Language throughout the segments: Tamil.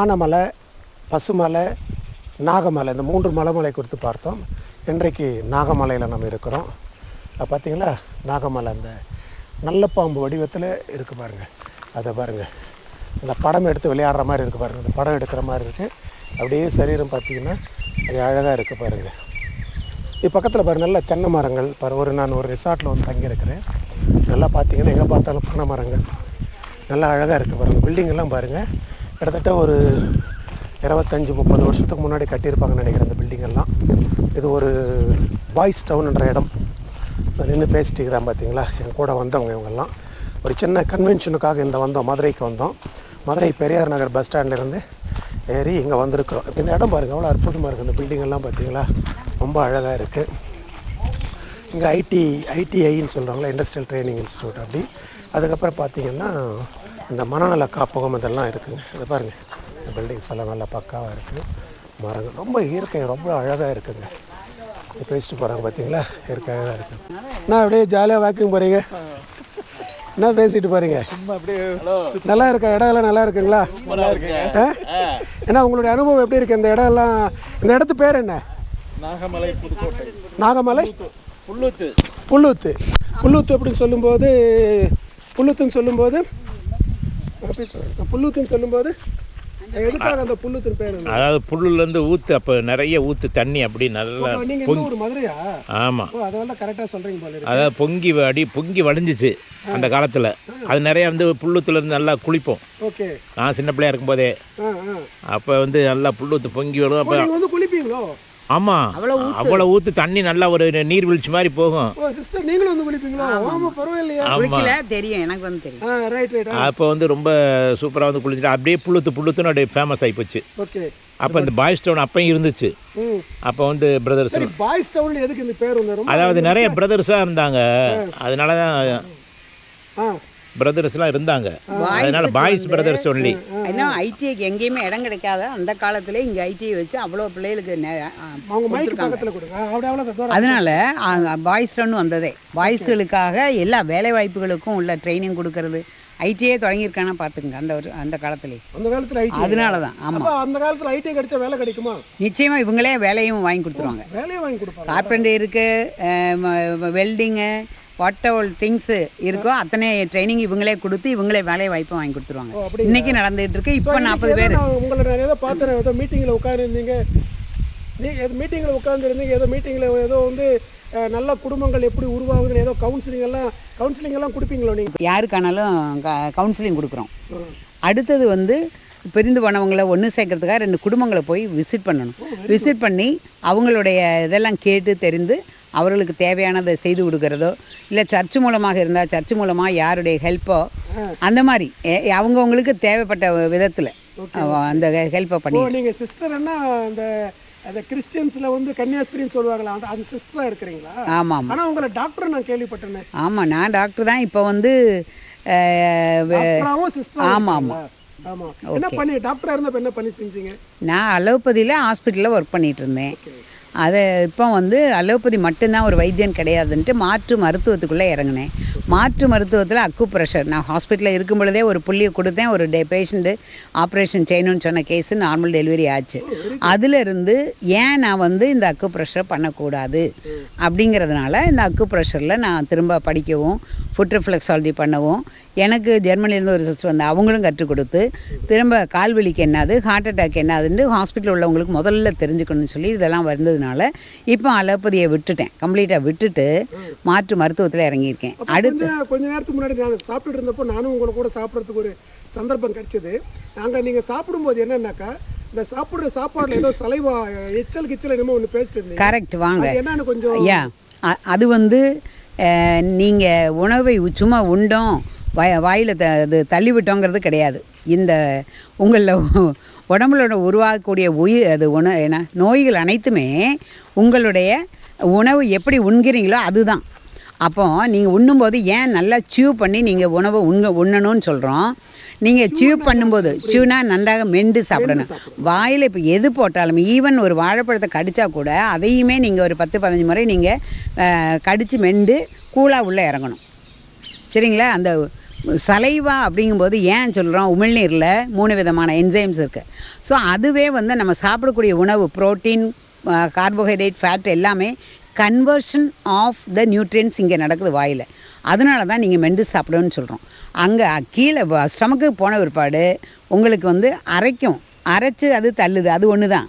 ஆனமலை பசுமலை நாகமலை இந்த மூன்று மலைமலை குறித்து பார்த்தோம். இன்றைக்கு நாகமலையில் நம்ம இருக்கிறோம். பார்த்தீங்களா நாகமலை அந்த நல்ல பாம்பு வடிவத்தில் இருக்கு பாருங்க. அதை பாருங்க. அந்த படம் எடுத்து விளையாடுற மாதிரி இருக்கு பாருங்க. அந்த படம் எடுக்கிற மாதிரி இருக்கு. அப்படியே சரீரம் பார்த்தீங்கன்னா அது அழகாக இருக்கு பாருங்க. இது பக்கத்தில் பாரு நல்ல தென்னை மரங்கள். பாரு ஒரு நான் ஒரு ரிசார்ட்டில் வந்து தங்கியிருக்கிறேன். நல்லா பார்த்தீங்கன்னா எங்கே பார்த்தாலும் பனை மரங்கள். நல்லா அழகாக இருக்குது பாருங்கள் பில்டிங்கெல்லாம் பாருங்கள் கிட்டத்தட்ட ஒரு இருபத்தஞ்சி முப்பது வருஷத்துக்கு முன்னாடி கட்டியிருப்பாங்கன்னு நினைக்கிறேன் அந்த பில்டிங்கெல்லாம். இது ஒரு பாய்ஸ் டவுன்ன்ற இடம். நின்று பேசிட்டு இருக்கிறேன் பார்த்தீங்களா? என் கூட வந்தவங்க இவங்கெல்லாம். ஒரு சின்ன கன்வென்ஷனுக்காக இந்த வந்தோம் மதுரைக்கு வந்தோம். மதுரை பெரியார் நகர் பஸ் ஸ்டாண்ட்லேருந்து ஏறி இங்கே வந்திருக்கிறோம். இந்த இடம் பாருங்கள் எவ்வளோ அற்புதமாக இருக்குது இந்த பில்டிங்கெல்லாம் பார்த்தீங்களா? ரொம்ப அழகாக இருக்குது இங்கே ஐடி ஐடிஐன்னு சொல்கிறாங்களா இண்டஸ்ட்ரியல் ட்ரைனிங் இன்ஸ்டியூட் அப்படி. அதுக்கப்புறம் பார்த்தீங்கன்னா இந்த மனநல காப்பகம் இதெல்லாம் இருக்குங்க. இதை பாருங்கள் இந்த பில்டிங்ஸ் எல்லாம் நல்லா பக்காவாக இருக்குது மரங்கள் ரொம்ப இயற்கை ரொம்ப அழகாக இருக்குங்க. இது பேசிட்டு போகிறாங்க பார்த்தீங்களா இயற்கை அழகாக இருக்குது என்ன அப்படியே ஜாலியாக வாக்கிங் போகிறீங்க என்ன பேசிட்டு போகிறீங்க நல்லா இருக்கா? இடம் எல்லாம் நல்லா இருக்குங்களா? ஆ? ஏன்னா உங்களுடைய அனுபவம் எப்படி இருக்கு? இந்த இடம் எல்லாம் இந்த இடத்து பேர் என்ன? நாகமலை புதுக்கோட்டை. நாகமலை? புல்லூத்து. புல்லூத்து. புல்லூத்து அப்படின்னு சொல்லும்போது புல்லூத்துன்னு சொல்லும்போது புல்லூத்துன்னு சொல்லும்போது எதுக்காக அந்த புல்லூத்துன்னு பேர்? அதாவது புல்லுலேருந்து ஊற்று அப்போ நிறைய ஊற்று தண்ணி அப்படி நல்லா அப்ப நீங்க பொங்கி எந்த ஒரு மதுரையா ஆமாம் அதெல்லாம் தான் கரெக்டாக சொல்றீங்க போல இருக்கு. அதாவது பொங்கி அடி பொங்கி வடிஞ்சிச்சு அந்த காலத்தில். அது நிறைய வந்து புல்லுத்துலேருந்து நல்லா குளிப்போம். ஓகே. நான் சின்ன பிள்ளையா இருக்கும்போதே. ஆ ஆ. அப்போ வந்து நல்லா புல்லுத்து பொங்கி வரும் அப்போ நீங்க வந்து குளிப்பீங்களோ? ஆமாம் அவ்வளோ ஊற்று தண்ணி நல்லா ஒரு நீர்வீழ்ச்சி மாதிரி போகும். ஓ சிஸ்டர் நீங்களும் வந்து குளிப்பீங்களோ? ஆமா. பரவாயில்லையா? குளிக்கல தெரியும் எனக்கு வந்து தெரியும். ஆ ரைட் ரைட் அப்போ வந்து ரொம்ப சூப்பராக வந்து குளிச்சுட்டு அப்படியே புல்லுத்து புல்லுத்துன்னு அப்படியே ஃபேமஸ் ஆகிப்போச்சு ஓகே அப்போ இந்த பாய்ஸ் டவுன் அப்பயும் இருந்துச்சு. ம். அப்போ வந்து பிரதர்ஸ் சரி பாய்ஸ் டவுன் எதுக்கு இந்த பேர் அதாவது நிறைய பிரதர்ஸாக இருந்தாங்க. அதனால தான். ஆ. பிரதர்ஸ்லாம் இருந்தாங்க. அதனால பாய்ஸ் பிரதர்ஸ் ஒன்லி இன்னும் ஐடிஐக்கு எங்கேயுமே இடம் கிடைக்காத அந்த காலத்திலே இங்க ஐடிஐ வச்சு அவ்வளோ பிள்ளைகளுக்கு அதனால பாய்ஸ் ரன் வந்ததே. பாய்ஸ்களுக்காக எல்லா வேலை வாய்ப்புகளுக்கும் உள்ள ட்ரைனிங் கொடுக்கறது. ஐடிஐ தொடங்கியிருக்கானா பார்த்துங்க அந்த ஒரு அந்த காலத்திலே. அந்த காலத்துல ஐடி அதனால தான் ஆமாம் அப்ப அந்த காலத்துல ஐடி கிடைச்சா வேலை கிடைக்குமா? நிச்சயமா இவங்களே வேலையும் வாங்கி கொடுத்துருவாங்க. வேலையை வாங்கி கொடுப்பாங்க. கார்பெண்டர் இருக்கு வெல்டிங்கு வாட் எவர் திங்ஸ் இருக்கோ அத்தனை ட்ரைனிங் இவங்களே கொடுத்து இவங்களே வேலை வாய்ப்பும் வாங்கி கொடுத்துருவாங்க? இன்னைக்கு நடந்துட்டு இருக்கு இப்போ நாற்பது பேர். உங்களை நான் ஏதோ பார்த்தேன் ஏதோ மீட்டிங்ல உட்கார்ந்துருந்தீங்க? நீங்க ஏதோ மீட்டிங்ல உட்கார்ந்துருந்தீங்க ஏதோ மீட்டிங்ல ஏதோ வந்து நல்ல குடும்பங்கள் எப்படி உருவாகுதுன்னு ஏதோ கவுன்சிலிங் எல்லாம் கவுன்சிலிங் எல்லாம் கொடுப்பீங்களோ நீங்க? யாருக்கானாலும் கவுன்சிலிங் கொடுக்குறோம். அடுத்தது வந்து பிரிந்து போனவங்கள ஒன்று சேர்க்கறதுக்காக ரெண்டு குடும்பங்களை போய் விசிட் பண்ணணும். விசிட் பண்ணி அவங்களுடைய இதெல்லாம் கேட்டு தெரிந்து அவர்களுக்கு தேவையானதை செய்து கொடுக்கறதோ இல்லை சர்ச் மூலமாக இருந்தால் சர்ச் மூலமாக யாருடைய ஹெல்ப்போ அந்த மாதிரி அவங்கவங்களுக்கு தேவைப்பட்ட விதத்தில் அந்த ஹெல்ப்பை பண்ணி நீங்க சிஸ்டர் என்ன அந்த அந்த கிறிஸ்டியன்ஸ்ல வந்து கன்னியாஸ்திரின்னு சொல்லுவாங்களா அந்த அந்த சிஸ்டரா இருக்கிறீங்களா? ஆமாம். ஆனா உங்களை டாக்டர் நான் கேள்விப்பட்டேனே ஆமாம் நான் டாக்டர் தான் இப்போ வந்து ஆமா, ஆமா. ஆமா என்ன பண்ணி டாக்டரா இருந்தப்ப என்ன பண்ணி செஞ்சீங்க? நான் அலோபதியில் ஹாஸ்பிட்டலில் ஒர்க் பண்ணிட்டு இருந்தேன். அதை இப்போ வந்து அலோபதி மட்டும்தான் ஒரு வைத்தியம் கிடையாதுன்ட்டு மாற்று மருத்துவத்துக்குள்ளே இறங்கினேன். மாற்று மருத்துவத்தில் அக்கு ப்ரெஷர் நான் ஹாஸ்பிட்டலில் இருக்கும் பொழுதே ஒரு புள்ளியை கொடுத்தேன். ஒரு டே பேஷண்ட்டு ஆப்ரேஷன் செய்யணும்னு சொன்ன கேஸு நார்மல் டெலிவரி ஆச்சு. அதிலிருந்து ஏன் நான் வந்து இந்த அக்கு ப்ரெஷர் பண்ணக்கூடாது? அப்படிங்கிறதுனால இந்த அக்கு ப்ரெஷரில் நான் திரும்ப படிக்கவும் ஃபுட் ரிஃப்ளெக்ஸாலஜி பண்ணவும். எனக்கு ஜெர்மனிலேருந்து ஒரு சிஸ்டர் வந்து அவங்களும் கற்றுக் கொடுத்து திரும்ப கால்வலிக்கு என்னது ஹார்ட் அட்டாக் என்னதுன்னு ஹாஸ்பிட்டல் உள்ளவங்களுக்கு முதல்ல தெரிஞ்சுக்கணும்னு சொல்லி இதெல்லாம் வந்ததுனால இப்போ அலோபதியை விட்டுட்டேன். கம்ப்ளீட்டாக விட்டுட்டு மாற்று மருத்துவத்தில் இறங்கியிருக்கேன். அடுத்து கொஞ்ச நேரத்துக்கு முன்னாடி நாங்க சாப்பிட்டுட்டு இருந்தப்போ நானும் உங்களை கூட சாப்பிட்றதுக்கு ஒரு சந்தர்ப்பம் கிடைச்சது. நாங்க நீங்க சாப்பிடும்போது என்னன்னாக்கா இந்த சாப்பிடுற சாப்பாடுல ஏதோ சலைவா எச்சல் கிச்சல் என்னமோ ஒண்ணு பேசிட்டு கரெக்ட் வாங்க. என்னன்னு கொஞ்சம் அது வந்து நீங்கள் உணவை சும்மா உண்டோம் வாய வாயில் த இது தள்ளிவிட்டோங்கிறது கிடையாது. இந்த உங்களில் உடம்புல உருவாகக்கூடிய உயிர் அது உண என்ன நோய்கள் அனைத்துமே உங்களுடைய உணவு எப்படி உண்கிறீங்களோ அதுதான். அப்போ நீங்கள் உண்ணும்போது ஏன் நல்லா சியூ பண்ணி நீங்கள் உணவை உண்க உண்ணணும்னு சொல்கிறோம் நீங்கள் சியூ பண்ணும்போது சியூனா நன்றாக மெண்டு சாப்பிடணும். வாயில் இப்போ எது போட்டாலும் ஈவன் ஒரு வாழைப்பழத்தை கடிச்சா கூட அதையுமே நீங்கள் ஒரு பத்து பதினஞ்சு முறை நீங்கள் கடித்து மெண்டு கூலாக உள்ளே இறங்கணும். சரிங்களா? அந்த சலைவா அப்படிங்கும்போது ஏன் சொல்கிறோம் உமிழ்நீரில் மூணு விதமான என்சைம்ஸ் இருக்குது ஸோ அதுவே வந்து நம்ம சாப்பிடக்கூடிய உணவு புரோட்டீன் கார்போஹைட்ரேட் ஃபேட் எல்லாமே கன்வர்ஷன் ஆஃப் த நியூட்ரியன்ஸ் இங்கே நடக்குது வாயில். அதனால தான் நீங்கள் மெண்டு சாப்பிடணும்னு சொல்கிறோம் அங்கே கீழே ஸ்டமக்கு போன பிற்பாடு உங்களுக்கு வந்து அரைக்கும். அரைச்சு அது தள்ளுது. அது ஒன்று தான்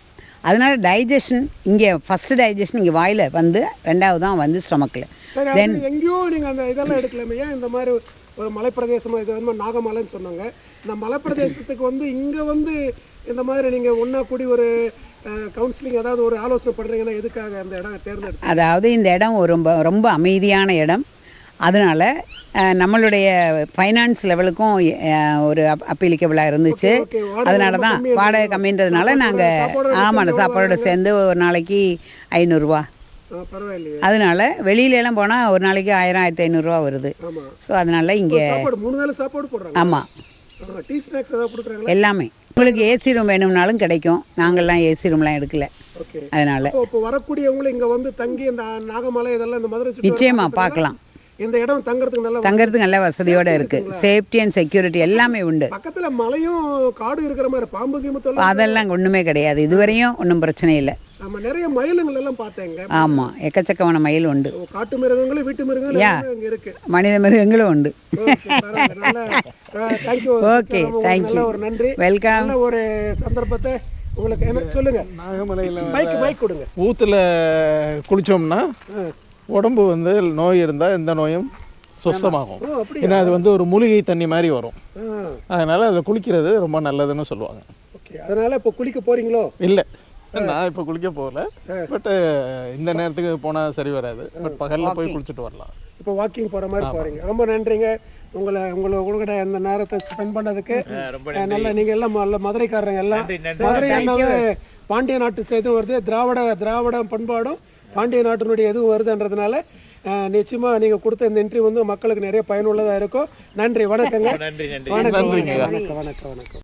அதனால டைஜஷன் இங்கே ஃபஸ்ட்டு டைஜஷன் இங்கே வாயில் வந்து ரெண்டாவது தான் வந்து ஸ்டமக்கில் அது எங்கேயோ நீங்க அந்த இதெல்லாம் எடுக்கலாமே. இந்த மாதிரி ஒரு மலைப்பிரதேசமா இது வந்து நாகமலைன்னு சொன்னாங்க. இந்த மலைப்பிரதேசத்துக்கு வந்து இங்க வந்து இந்த மாதிரி நீங்க ஒண்ணா கூடி ஒரு கவுன்சிலிங் அதாவது ஒரு ஆலோசனை பண்றீங்கன்னா எதுக்காக அந்த இடம் தேர்ந்தெடுத்து அதாவது இந்த இடம் ரொம்ப ரொம்ப அமைதியான இடம். அதனால நம்மளுடைய ஃபைனான்ஸ் லெவலுக்கும் ஒரு அப்பீலிக்கபிளாக இருந்துச்சு. அதனால தான் வாடகை. கம்மின்றதுனால நாங்கள் ஆமாம் சேர்ந்து சாப்பாடோட சேர்ந்து ஒரு நாளைக்கு ஐநூறுரூவா அதனால வெளியில எல்லாம் போனால் ஒரு நாளைக்கு ஆயிரம் ஆயிரத்தி ஐநூறுரூவா வருது. ஸோ அதனால இங்கே ஆமாம் எல்லாமே. உங்களுக்கு ஏசி ரூம் வேணும்னாலும் கிடைக்கும். நாங்கள்லாம் ஏசி ரூம்லாம் எடுக்கல. அதனால. இப்போ வரக்கூடியவங்களும் இங்க வந்து தங்கி இந்த நாகமலை இதெல்லாம் இந்த மதுரை நிச்சயமா பார்க்கலாம். இந்த இடம் தங்கறதுக்கு நல்ல தங்கறதுக்கு நல்ல வசதியோட இருக்கு. சேஃப்டி அண்ட் செக்யூரிட்டி எல்லாமே உண்டு. பக்கத்துல மலையும் காடு இருக்கிற மாதிரி பாம்பு கீமத்தெல்லாம் அதெல்லாம் ஒண்ணுமே கிடையாது. இதுவரையும் ஒன்றும் பிரச்சனை இல்லை. நம்ம நிறைய மயிலுங்கள் எல்லாம் பார்த்தேங்க. ஆமா எக்கச்சக்கமான மயில் உண்டு. காட்டு மிருகங்களும் வீட்டு மிருகங்களும் இருக்கு. மனித மிருகங்களும் உண்டு. தேங்க்யூ நல்ல you. ஒரு நன்றி. வெல்கம் நல்ல ஒரு சந்தர்ப்பத்தை உங்களுக்கு என்ன சொல்லுங்க. நாகமலையில் மைக் மைக் கொடுங்க. ஊத்துல குளிச்சோம்னா. உடம்பு வந்து நோய் இருந்தா எந்த நோயும் சுத்தமாகும் ஏன்னா அது வந்து ஒரு மூலிகை தண்ணி மாதிரி வரும். அதனால அதுல குளிக்கிறது ரொம்ப நல்லதுன்னு சொல்லுவாங்க. ஓகே. அதனால இப்போ குளிக்க போறீங்களோ? இல்ல. நான் இப்ப குளிக்க போகல. பட் இந்த நேரத்துக்கு போனா சரி வராது. பட் பகல்ல போய் குளிச்சுட்டு வரலாம். இப்போ வாக்கிங் போற மாதிரி போறீங்க. ரொம்ப நன்றிங்க. உங்களை உங்களை உங்களோட அந்த நேரத்தை ஸ்பெண்ட் பண்ணதுக்கு. நல்ல நீங்க எல்லாம் நல்ல மதுரைக்காரங்க எல்லாம். மதுரை பாண்டிய நாட்டு செய்து வருது. திராவிட திராவிட பண்பாடும் பாண்டிய நாட்டினுடைய இதுவும் வருதுன்றதுனால அஹ், நிச்சயமா நீங்க கொடுத்த இந்த இன்டர்வியூ வந்து மக்களுக்கு நிறைய பயனுள்ளதா இருக்கும். நன்றி வணக்கங்க. நன்றி. வணக்கம் வணக்கம் வணக்கம்.